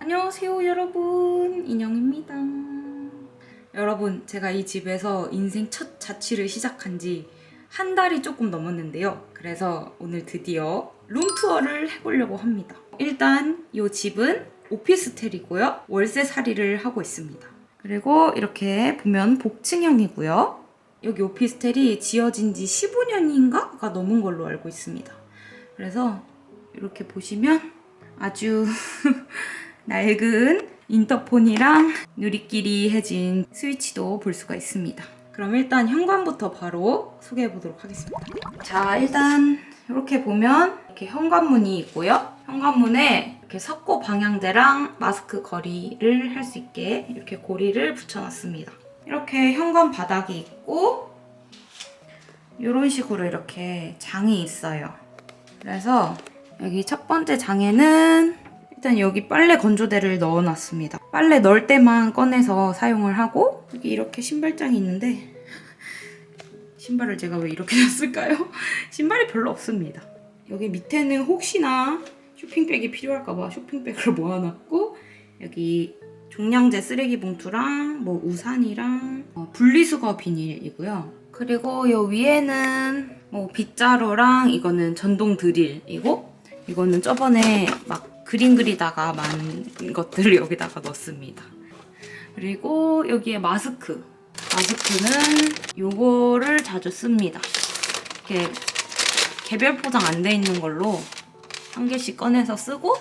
안녕하세요 여러분. 인영입니다. 여러분 제가 이 집에서 인생 첫 자취를 시작한 지 한 달이 조금 넘었는데요. 그래서 오늘 드디어 룸투어를 해보려고 합니다. 일단 이 집은 오피스텔이고요. 월세살이를 하고 있습니다. 그리고 이렇게 보면 복층형이고요. 여기 오피스텔이 지어진 지 15년인가가 넘은 걸로 알고 있습니다. 그래서 이렇게 보시면 아주 낡은 인터폰이랑 누리끼리 해진 스위치도 볼 수가 있습니다. 그럼 일단 현관부터 바로 소개해 보도록 하겠습니다. 자, 일단 이렇게 보면 이렇게 현관문이 있고요. 현관문에 이렇게 석고 방향제랑 마스크 거리를 할 수 있게 이렇게 고리를 붙여놨습니다. 이렇게 현관 바닥이 있고 이런 식으로 이렇게 장이 있어요. 그래서 여기 첫 번째 장에는 일단 여기 빨래 건조대를 넣어놨습니다. 빨래 넣을 때만 꺼내서 사용을 하고 여기 이렇게 신발장이 있는데 신발을 제가 왜 이렇게 놨을까요? 신발이 별로 없습니다. 여기 밑에는 혹시나 쇼핑백이 필요할까봐 쇼핑백을 모아놨고 여기 종량제 쓰레기 봉투랑 뭐 우산이랑 어, 분리수거 비닐이고요. 그리고 요 위에는 뭐 빗자루랑 이거는 전동 드릴이고 이거는 저번에 막 그림 그리다가 만 것들을 여기다가 넣습니다. 그리고 여기에 마스크. 마스크는 요거를 자주 씁니다. 이렇게 개별 포장 안 돼 있는 걸로 한 개씩 꺼내서 쓰고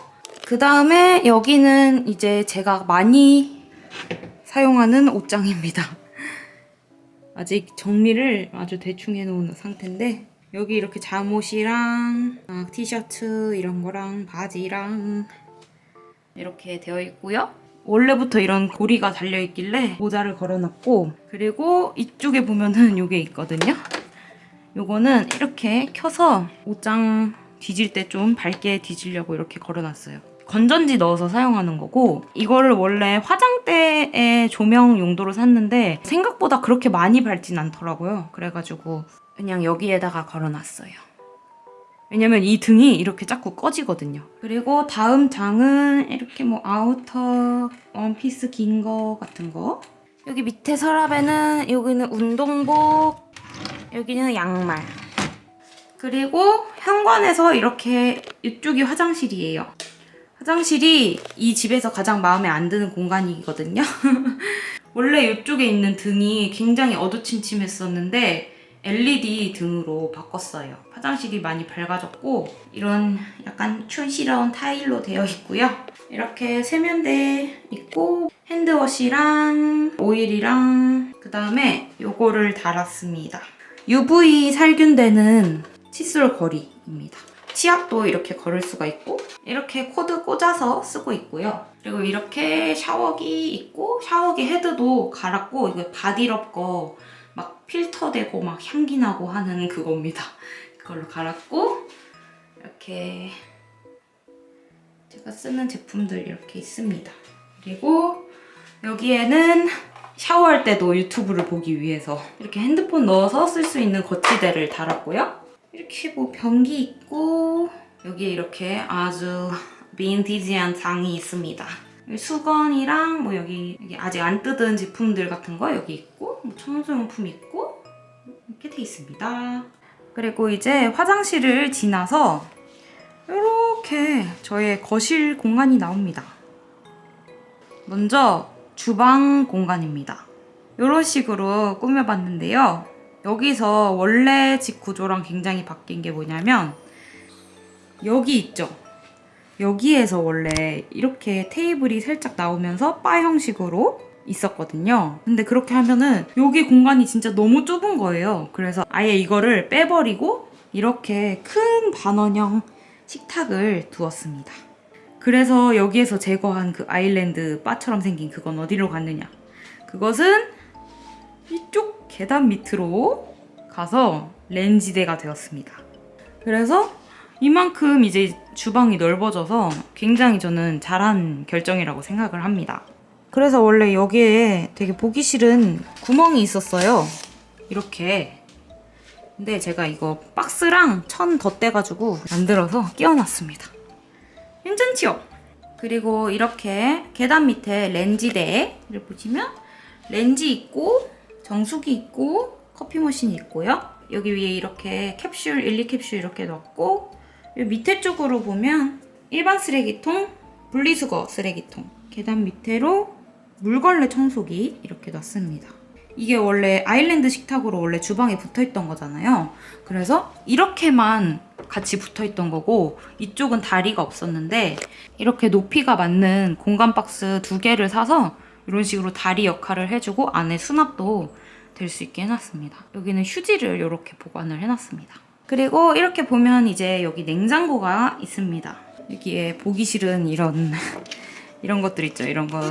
그 다음에 여기는 이제 제가 많이 사용하는 옷장입니다. 아직 정리를 아주 대충 해놓은 상태인데 여기 이렇게 잠옷이랑 아, 티셔츠 이런 거랑 바지랑 이렇게 되어 있고요. 원래부터 이런 고리가 달려 있길래 모자를 걸어놨고 그리고 이쪽에 보면은 이게 있거든요. 요거는 이렇게 켜서 옷장 뒤질 때 좀 밝게 뒤지려고 이렇게 걸어놨어요. 건전지 넣어서 사용하는 거고 이거를 원래 화장대에 조명 용도로 샀는데 생각보다 그렇게 많이 밝진 않더라고요. 그래가지고 그냥 여기에다가 걸어놨어요. 왜냐면 이 등이 이렇게 자꾸 꺼지거든요. 그리고 다음 장은 이렇게 뭐 아우터 원피스 긴 거 같은 거. 여기 밑에 서랍에는 여기는 운동복, 여기는 양말. 그리고 현관에서 이렇게 이쪽이 화장실이에요. 화장실이 이 집에서 가장 마음에 안 드는 공간이거든요. 원래 이쪽에 있는 등이 굉장히 어두침침했었는데 LED 등으로 바꿨어요. 화장실이 많이 밝아졌고 이런 약간 촌스러운 타일로 되어 있고요. 이렇게 세면대 있고 핸드워시랑 오일이랑 그 다음에 요거를 달았습니다. UV 살균되는 칫솔 거리입니다. 치약도 이렇게 걸을 수가 있고 이렇게 코드 꽂아서 쓰고 있고요. 그리고 이렇게 샤워기 있고 샤워기 헤드도 갈았고 이거 바디럽 거막 필터 되고 막 향기 나고 하는 그겁니다. 그걸로 갈았고 이렇게 제가 쓰는 제품들 이렇게 있습니다. 그리고 여기에는 샤워할 때도 유튜브를 보기 위해서 이렇게 핸드폰 넣어서 쓸 수 있는 거치대를 달았고요. 이렇게 뭐 변기 있고 여기에 이렇게 아주 빈티지한 장이 있습니다. 수건이랑 뭐 여기, 여기 아직 안 뜯은 제품들 같은 거 여기 있고 뭐 청소용품 있고 이렇게 돼 있습니다. 그리고 이제 화장실을 지나서 이렇게 저의 거실 공간이 나옵니다. 먼저 주방 공간입니다. 이런 식으로 꾸며봤는데요. 여기서 원래 집 구조랑 굉장히 바뀐 게 뭐냐면 여기 있죠. 여기에서 원래 이렇게 테이블이 살짝 나오면서 바 형식으로 있었거든요. 근데 그렇게 하면은 여기 공간이 진짜 너무 좁은 거예요. 그래서 아예 이거를 빼버리고 이렇게 큰 반원형 식탁을 두었습니다. 그래서 여기에서 제거한 그 아일랜드 바처럼 생긴 그건 어디로 갔느냐? 그것은 이쪽 계단 밑으로 가서 렌지대가 되었습니다. 그래서 이만큼 이제 주방이 넓어져서 굉장히 저는 잘한 결정이라고 생각을 합니다. 그래서 원래 여기에 되게 보기 싫은 구멍이 있었어요. 이렇게. 근데 제가 이거 박스랑 천 덧대가지고 만들어서 끼워놨습니다. 괜찮지요? 그리고 이렇게 계단 밑에 렌지대를 보시면 렌지 있고 정수기 있고 커피 머신이 있고요. 여기 위에 이렇게 캡슐 1, 2캡슐 이렇게 넣었고 이 밑에 쪽으로 보면 일반 쓰레기통, 분리수거 쓰레기통 계단 밑으로 물걸레 청소기 이렇게 놨습니다. 이게 원래 아일랜드 식탁으로 원래 주방에 붙어 있던 거잖아요. 그래서 이렇게만 같이 붙어 있던 거고 이쪽은 다리가 없었는데 이렇게 높이가 맞는 공간 박스 두 개를 사서 이런 식으로 다리 역할을 해주고 안에 수납도 될 수 있게 해놨습니다. 여기는 휴지를 이렇게 보관을 해놨습니다. 그리고 이렇게 보면 이제 여기 냉장고가 있습니다. 여기에 보기 싫은 이런 이런 것들 있죠. 이런 거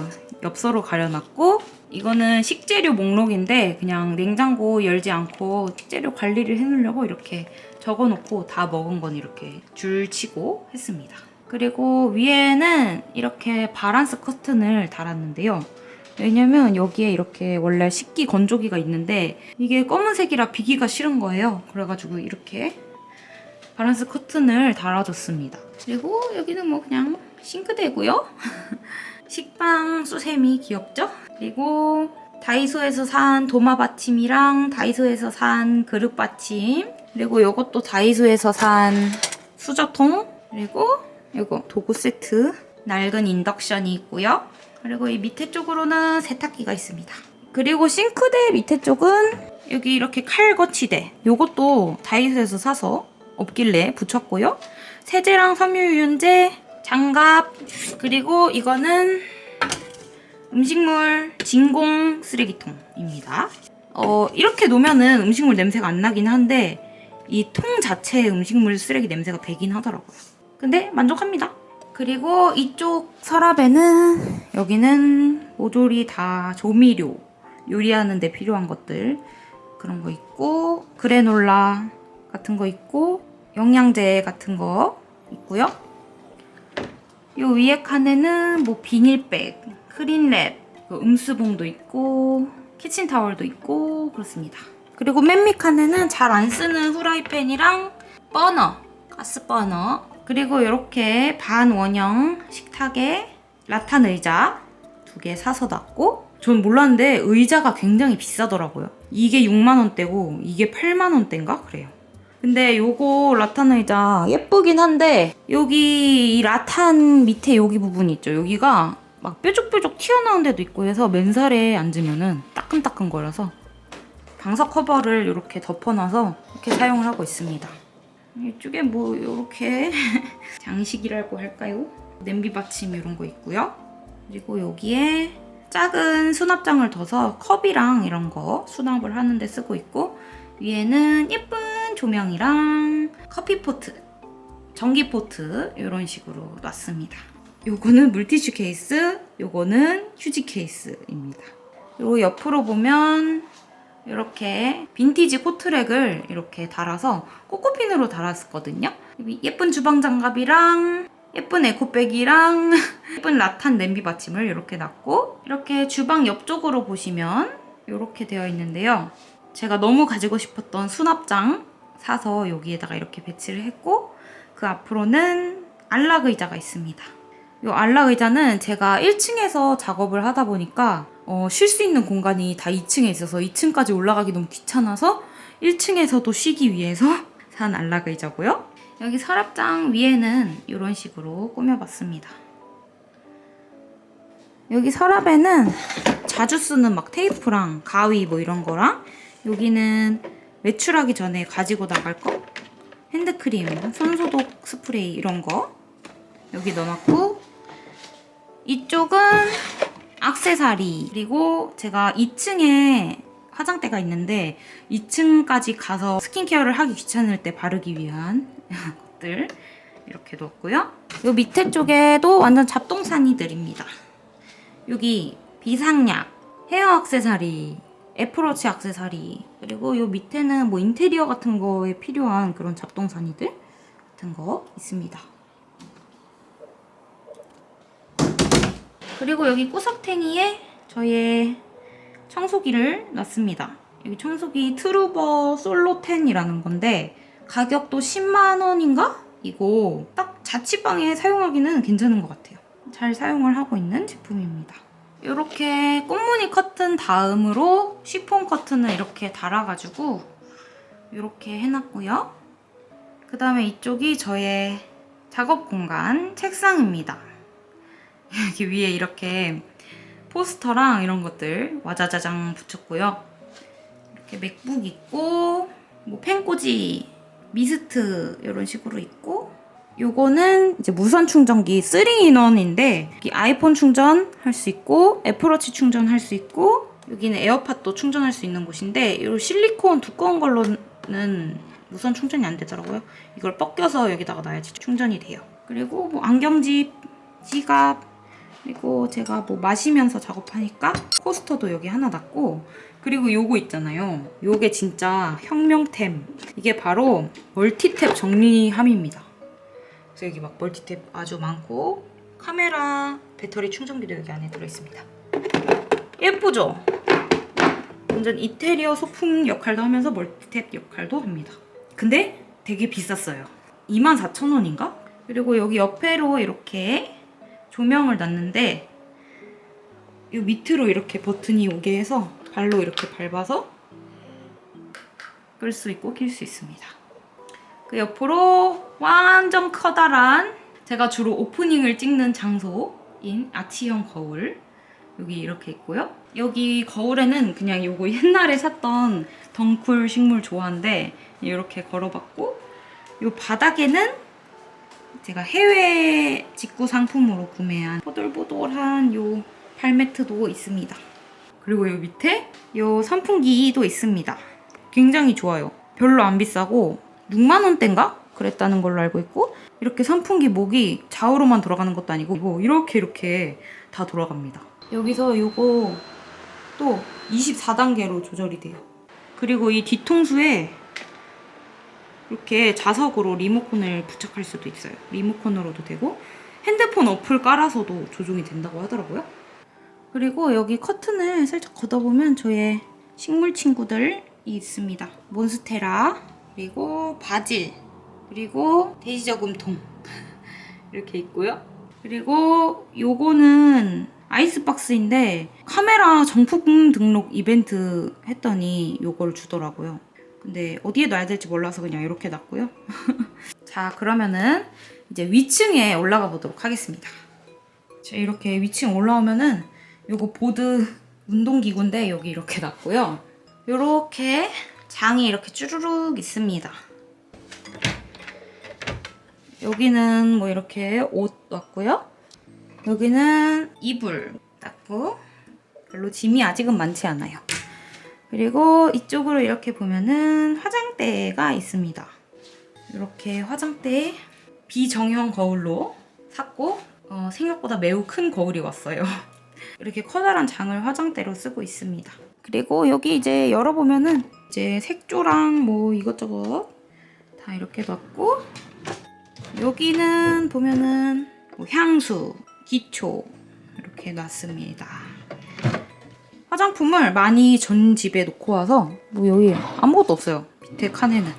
엽서로 가려놨고 이거는 식재료 목록인데 그냥 냉장고 열지 않고 식재료 관리를 해놓으려고 이렇게 적어놓고 다 먹은 건 이렇게 줄 치고 했습니다. 그리고 위에는 이렇게 바란스 커튼을 달았는데요. 왜냐면 여기에 이렇게 원래 식기 건조기가 있는데 이게 검은색이라 비기가 싫은 거예요. 그래가지고 이렇게 바란스 커튼을 달아줬습니다. 그리고 여기는 뭐 그냥 싱크대고요. 식빵 수세미 귀엽죠? 그리고 다이소에서 산 도마 받침이랑 다이소에서 산 그릇 받침 그리고 이것도 다이소에서 산 수저통 그리고 이거 도구 세트 낡은 인덕션이 있고요. 그리고 이 밑에 쪽으로는 세탁기가 있습니다. 그리고 싱크대 밑에 쪽은 여기 이렇게 칼 거치대 이것도 다이소에서 사서 없길래 붙였고요. 세제랑 섬유유연제, 장갑 그리고 이거는 음식물 진공 쓰레기통입니다. 어, 이렇게 놓으면은 음식물 냄새가 안 나긴 한데 이 통 자체의 음식물 쓰레기 냄새가 배긴 하더라고요. 근데 만족합니다. 그리고 이쪽 서랍에는 여기는 모조리 다 조미료 요리하는 데 필요한 것들 그런 거 있고 그래놀라 같은 거 있고 영양제 같은 거 있고요. 요 위에 칸에는 뭐 비닐백, 크린랩, 그 음수봉도 있고 키친타월도 있고 그렇습니다. 그리고 맨 밑 칸에는 잘 안 쓰는 후라이팬이랑 버너, 가스 버너 그리고 이렇게 반원형 식탁에 라탄 의자 두 개 사서 놨고 전 몰랐는데 의자가 굉장히 비싸더라고요. 이게 6만 원대고 이게 8만 원대인가 그래요. 근데 요거 라탄 의자 예쁘긴 한데 여기 이 라탄 밑에 여기 부분 있죠. 여기가 막 뾰족뾰족 튀어나온 데도 있고 해서 맨살에 앉으면은 따끔따끔 거려서 방석 커버를 이렇게 덮어놔서 이렇게 사용을 하고 있습니다. 이쪽에 뭐 이렇게 장식이라고 할까요? 냄비 받침 이런 거 있고요. 그리고 여기에 작은 수납장을 둬서 컵이랑 이런 거 수납을 하는데 쓰고 있고 위에는 예쁜 조명이랑 커피 포트, 전기 포트 이런 식으로 놨습니다. 요거는 물티슈 케이스, 요거는 휴지 케이스입니다. 그리고 옆으로 보면 이렇게 빈티지 코트랙을 이렇게 달아서 코코핀으로 달았었거든요. 예쁜 주방 장갑이랑 예쁜 에코백이랑 예쁜 라탄 냄비 받침을 이렇게 놨고 이렇게 주방 옆쪽으로 보시면 이렇게 되어 있는데요. 제가 너무 가지고 싶었던 수납장 사서 여기에다가 이렇게 배치를 했고 그 앞으로는 안락 의자가 있습니다. 이 안락 의자는 제가 1층에서 작업을 하다 보니까 어, 쉴 수 있는 공간이 다 2층에 있어서 2층까지 올라가기 너무 귀찮아서 1층에서도 쉬기 위해서 산 안락 의자고요. 여기 서랍장 위에는 이런 식으로 꾸며봤습니다. 여기 서랍에는 자주 쓰는 막 테이프랑 가위 뭐 이런 거랑 여기는 외출하기 전에 가지고 나갈 거 핸드크림, 손소독 스프레이 이런 거 여기 넣어놨고 이쪽은 악세사리 그리고 제가 2층에 화장대가 있는데 2층까지 가서 스킨케어를 하기 귀찮을 때 바르기 위한 것들 이렇게 뒀고요. 요 밑에 쪽에도 완전 잡동사니들입니다. 여기 비상약, 헤어 액세서리, 애플워치 액세서리 그리고 요 밑에는 뭐 인테리어 같은 거에 필요한 그런 잡동사니들 같은 거 있습니다. 그리고 여기 구석탱이에 저의 청소기를 놨습니다. 여기 청소기 트루버 솔로 10이라는 건데 가격도 10만 원인가? 이거 딱 자취방에 사용하기는 괜찮은 것 같아요. 잘 사용을 하고 있는 제품입니다. 이렇게 꽃무늬 커튼 다음으로 시폰 커튼을 이렇게 달아가지고 이렇게 해놨고요. 그 다음에 이쪽이 저의 작업 공간 책상입니다. 여기 위에 이렇게 포스터랑 이런 것들 와자자장 붙였고요. 이렇게 맥북 있고 뭐 펜꽂이, 미스트 이런 식으로 있고 요거는 이제 무선 충전기 3인원인데 아이폰 충전할 수 있고 애플워치 충전할 수 있고 여기는 에어팟도 충전할 수 있는 곳인데 이 실리콘 두꺼운 걸로는 무선 충전이 안 되더라고요. 이걸 벗겨서 여기다가 놔야지 충전이 돼요. 그리고 뭐 안경집, 지갑, 그리고 제가 뭐 마시면서 작업하니까 코스터도 여기 하나 놨고 그리고 요거 있잖아요. 요게 진짜 혁명템. 이게 바로 멀티탭 정리함입니다. 그래서 여기 막 멀티탭 아주 많고 카메라, 배터리 충전기도 여기 안에 들어있습니다. 예쁘죠? 완전 이태리어 소품 역할도 하면서 멀티탭 역할도 합니다. 근데 되게 비쌌어요. 24,000원인가? 그리고 여기 옆에로 이렇게 조명을 놨는데 이 밑으로 이렇게 버튼이 오게 해서 발로 이렇게 밟아서 끌 수 있고 킬수 있습니다. 그 옆으로 완전 커다란 제가 주로 오프닝을 찍는 장소인 아치형 거울 여기 이렇게 있고요. 여기 거울에는 그냥 요거 옛날에 샀던 덩쿨 식물 조화인데 이렇게 걸어봤고 요 바닥에는 제가 해외 직구 상품으로 구매한 뽀돌뽀돌한 요 팔매트도 있습니다. 그리고 요 밑에 요 선풍기도 있습니다. 굉장히 좋아요. 별로 안 비싸고 6만 원대인가? 그랬다는 걸로 알고 있고 이렇게 선풍기 목이 좌우로만 돌아가는 것도 아니고 이거 이렇게 이렇게 다 돌아갑니다. 여기서 요거 또 24단계로 조절이 돼요. 그리고 이 뒤통수에 이렇게 자석으로 리모컨을 부착할 수도 있어요. 리모컨으로도 되고 핸드폰 어플 깔아서도 조종이 된다고 하더라고요. 그리고 여기 커튼을 살짝 걷어보면 저의 식물 친구들이 있습니다. 몬스테라, 그리고 바질, 그리고 돼지저금통 이렇게 있고요. 그리고 요거는 아이스박스인데 카메라 정품 등록 이벤트 했더니 요걸 주더라고요. 근데 어디에 놔야 될지 몰라서 그냥 이렇게 놨고요. 자, 그러면은 이제 위층에 올라가 보도록 하겠습니다. 자, 이렇게 위층 올라오면은 요거 보드 운동기구인데 여기 이렇게 놨고요. 요렇게 장이 이렇게 쭈루룩 있습니다. 여기는 뭐 이렇게 옷 놨고요. 여기는 이불 놨고 별로 짐이 아직은 많지 않아요. 그리고 이쪽으로 이렇게 보면은 화장대가 있습니다. 이렇게 화장대 비정형 거울로 샀고 어, 생각보다 매우 큰 거울이 왔어요. 이렇게 커다란 장을 화장대로 쓰고 있습니다. 그리고 여기 이제 열어보면은 이제 색조랑 뭐 이것저것 다 이렇게 놨고 여기는 보면은 뭐 향수, 기초 이렇게 놨습니다. 화장품을 많이 전 집에 놓고 와서 뭐 여기 아무것도 없어요. 밑에 칸에는.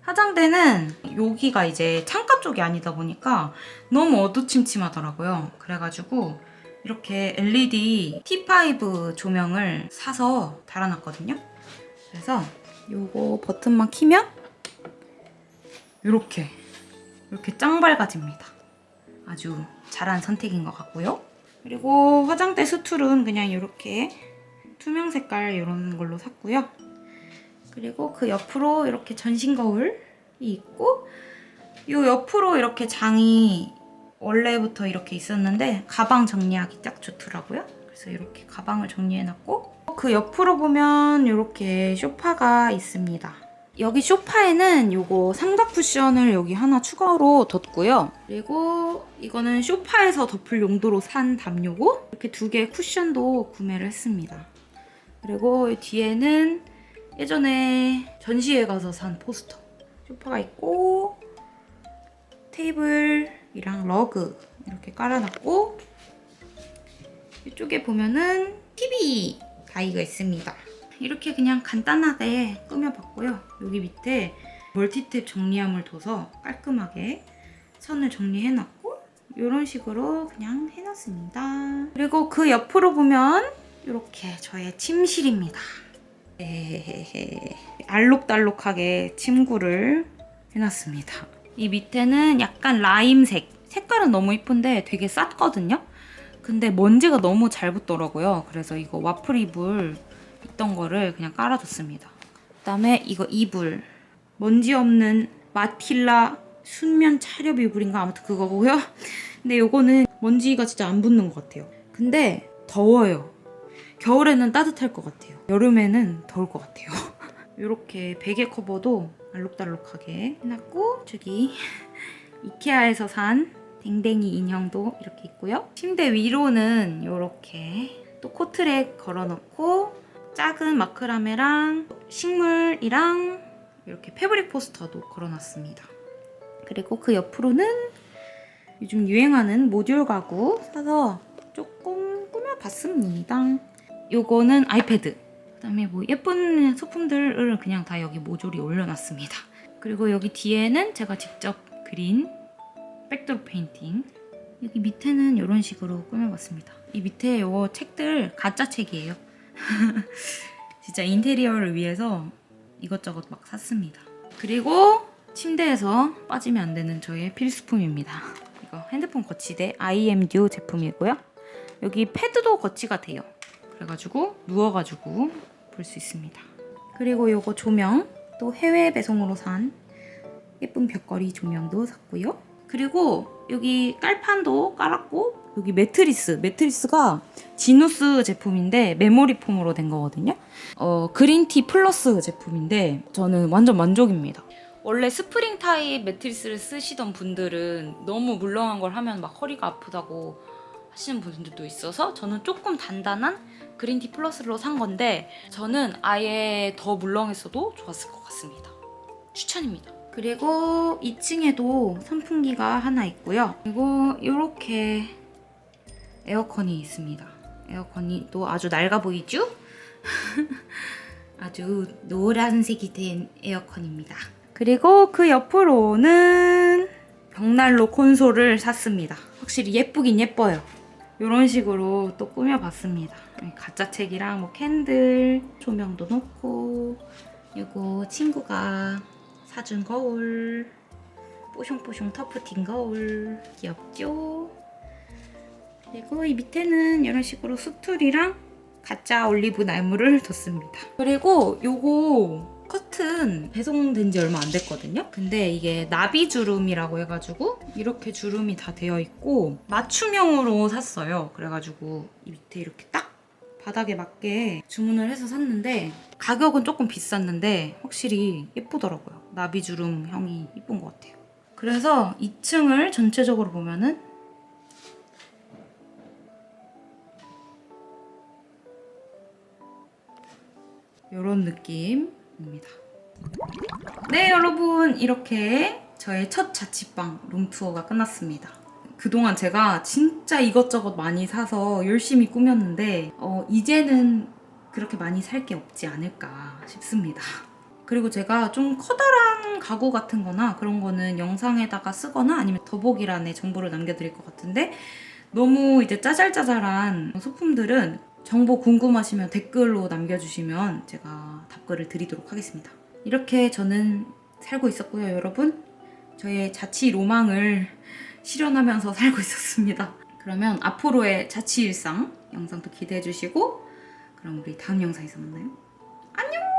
화장대는 여기가 이제 창가 쪽이 아니다 보니까 너무 어두침침하더라고요. 그래가지고 이렇게 LED T5 조명을 사서 달아놨거든요. 그래서 요거 버튼만 키면 이렇게 이렇게 짱 밝아집니다. 아주 잘한 선택인 것 같고요. 그리고 화장대 스툴은 그냥 이렇게 투명 색깔 이런 걸로 샀고요. 그리고 그 옆으로 이렇게 전신 거울이 있고 이 옆으로 이렇게 장이 원래부터 이렇게 있었는데 가방 정리하기 딱 좋더라고요. 그래서 이렇게 가방을 정리해놨고 그 옆으로 보면 이렇게 소파가 있습니다. 여기 소파에는 요거 삼각 쿠션을 여기 하나 추가로 뒀고요. 그리고 이거는 소파에서 덮을 용도로 산 담요고 이렇게 두 개의 쿠션도 구매를 했습니다. 그리고 이 뒤에는 예전에 전시회 가서 산 포스터 소파가 있고 테이블이랑 러그 이렇게 깔아놨고 이쪽에 보면은 TV 다이가 있습니다. 이렇게 그냥 간단하게 꾸며봤고요. 여기 밑에 멀티탭 정리함을 둬서 깔끔하게 선을 정리해놨고 이런 식으로 그냥 해놨습니다. 그리고 그 옆으로 보면 이렇게 저의 침실입니다. 알록달록하게 침구를 해놨습니다. 이 밑에는 약간 라임색. 색깔은 너무 이쁜데 되게 쌌거든요. 근데 먼지가 너무 잘 붙더라고요. 그래서 이거 와플 이불 있던 거를 그냥 깔아줬습니다. 그다음에 이거 이불 먼지 없는 마틸라 순면 차렵 이불인가 아무튼 그거고요. 근데 요거는 먼지가 진짜 안 붙는 것 같아요. 근데 더워요. 겨울에는 따뜻할 것 같아요. 여름에는 더울 것 같아요. 이렇게 베개 커버도 알록달록하게 해놨고 저기 이케아에서 산 댕댕이 인형도 이렇게 있고요. 침대 위로는 이렇게 또 코트랙 걸어놓고 작은 마크라메랑 식물이랑 이렇게 패브릭 포스터도 걸어놨습니다. 그리고 그 옆으로는 요즘 유행하는 모듈 가구 사서 조금 꾸며봤습니다. 요거는 아이패드. 그 다음에 뭐 예쁜 소품들을 그냥 다 여기 모조리 올려놨습니다. 그리고 여기 뒤에는 제가 직접 그린 백드롭 페인팅. 여기 밑에는 이런 식으로 꾸며봤습니다. 이 밑에 요 책들 가짜 책이에요. 진짜 인테리어를 위해서 이것저것 막 샀습니다. 그리고 침대에서 빠지면 안 되는 저의 필수품입니다. 이거 핸드폰 거치대 IMDU 제품이고요. 여기 패드도 거치가 돼요. 그래가지고 누워가지고 볼 수 있습니다. 그리고 요거 조명 또 해외 배송으로 산 예쁜 벽걸이 조명도 샀고요. 그리고 여기 깔판도 깔았고 여기 매트리스 매트리스가 지누스 제품인데 메모리 폼으로 된 거거든요. 어 그린티 플러스 제품인데 저는 완전 만족입니다. 원래 스프링 타입 매트리스를 쓰시던 분들은 너무 물렁한 걸 하면 막 허리가 아프다고 하시는 분들도 있어서 저는 조금 단단한 그린티 플러스로 산 건데 저는 아예 더 물렁했어도 좋았을 것 같습니다. 추천입니다. 그리고 2층에도 선풍기가 하나 있고요. 그리고 이렇게 에어컨이 있습니다. 에어컨이 또 아주 낡아 보이죠? 아주 노란색이 된 에어컨입니다. 그리고 그 옆으로는 벽난로 콘솔을 샀습니다. 확실히 예쁘긴 예뻐요. 이런 식으로 또 꾸며봤습니다. 가짜 책이랑 뭐 캔들, 조명도 놓고, 이거 친구가 사준 거울, 뽀숑뽀숑 터프틴 거울, 귀엽죠? 그리고 이 밑에는 이런 식으로 수툴이랑 가짜 올리브 나무를 뒀습니다. 그리고 요거 커튼 배송된 지 얼마 안 됐거든요. 근데 이게 나비 주름이라고 해가지고 이렇게 주름이 다 되어 있고 맞춤형으로 샀어요. 그래가지고 이 밑에 이렇게 딱 바닥에 맞게 주문을 해서 샀는데 가격은 조금 비쌌는데 확실히 예쁘더라고요. 나비 주름형이 예쁜 것 같아요. 그래서 2층을 전체적으로 보면은 이런 느낌입니다. 네, 여러분 이렇게 저의 첫 자취방 룸투어가 끝났습니다. 그동안 제가 진짜 이것저것 많이 사서 열심히 꾸몄는데 어, 이제는 그렇게 많이 살 게 없지 않을까 싶습니다. 그리고 제가 좀 커다란 가구 같은 거나 그런 거는 영상에다가 쓰거나 아니면 더보기란에 정보를 남겨드릴 것 같은데 너무 이제 짜잘짜잘한 소품들은 정보 궁금하시면 댓글로 남겨주시면 제가 답글을 드리도록 하겠습니다. 이렇게 저는 살고 있었고요, 여러분. 저의 자취 로망을 실현하면서 살고 있었습니다. 그러면 앞으로의 자취 일상 영상도 기대해 주시고 그럼 우리 다음 영상에서 만나요. 안녕!